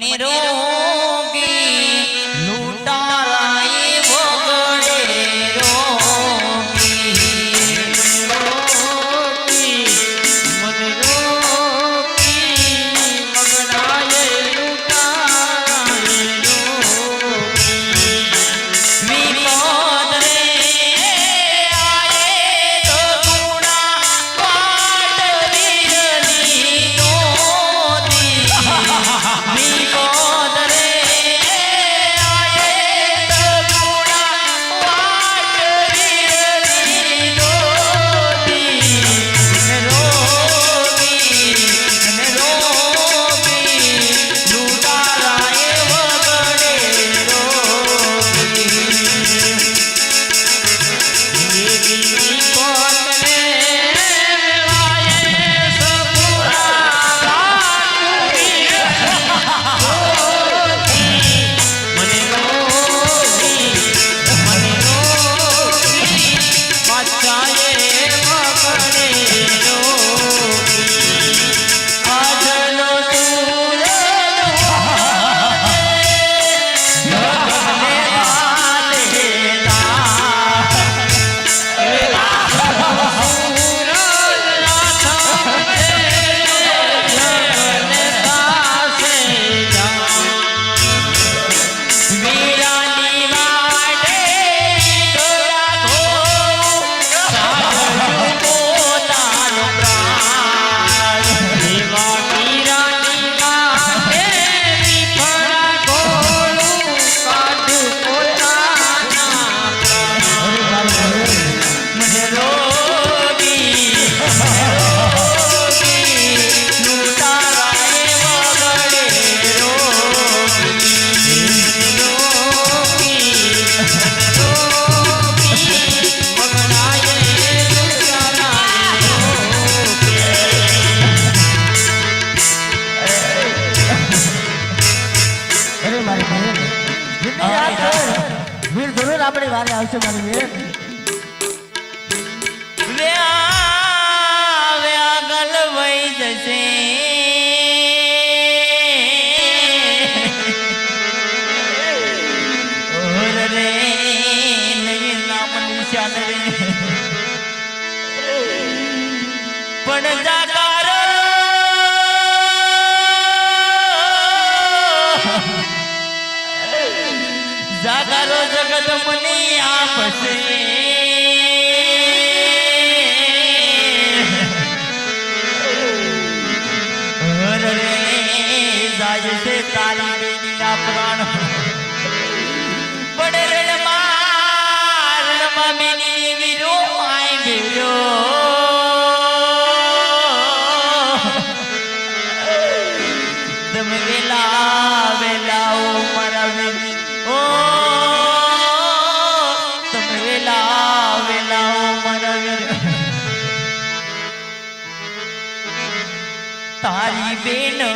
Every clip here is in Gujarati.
মনেরও આપણી વારે આવશે મારી બહેન বেনো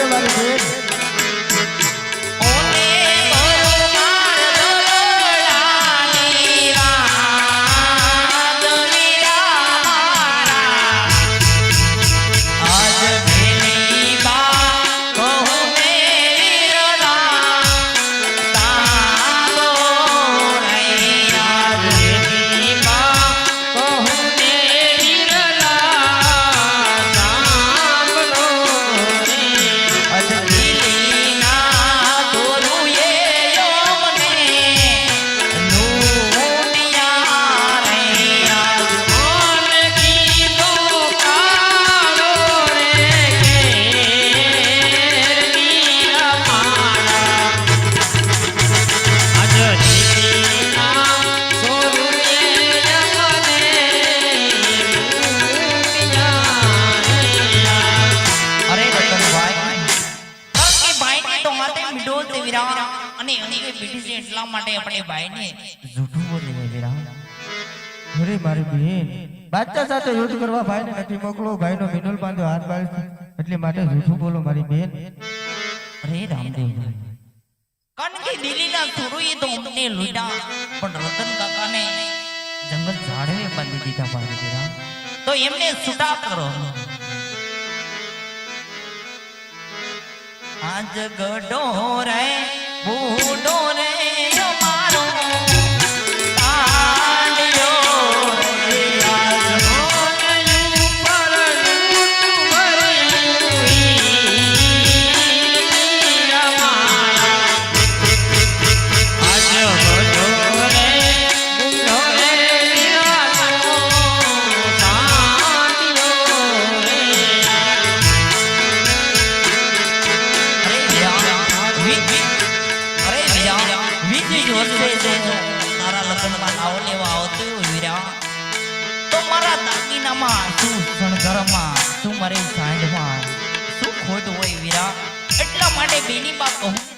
Angela and Kate. આપણે ભાઈને જૂઠું બોલી ગઈ અરે મારી બહેન બાદશાહ સાથે યુદ્ધ કરવા ભાઈને નથી મોકલો ભાઈનો મિનોલ બાંધો હાથ બાળ એટલે માટે જૂઠું બોલો મારી બહેન અરે રામદેવ કારણ કે દિલ્હીના ચોરોએ તો અમને લૂટા પણ રતન કાકાને જંગલ ઝાડવે બાંધી દીધા પાડી તો એમને છૂટા કરો. આજ ગડો રે બૂડો સાંઢમાં, શું ખોટ હોય વીરા? એટલા માટે બેની બા કહું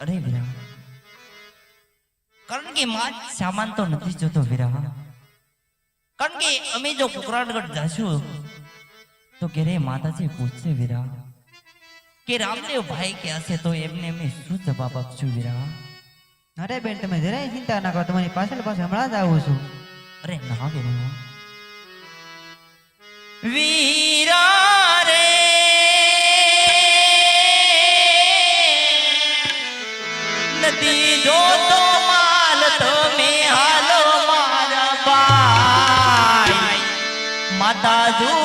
અરે વિરા. કારણ કે માં સામાન તો નથી જોતો વિરા. કારણ કે અમે જો કુકરાટગઢ જશું તો ઘેરે માતાજી પૂછશે વિરા? કે રામદેવ ભાઈ કે હશે તો એમને અમે શું જવાબ આપશું વિરા? અરે બેન તમે જરાય ચિંતા ના કરો તમારી પાછળ પાસે હમણાં જ આવું છું. અરે ના વીરા. વીરા મારા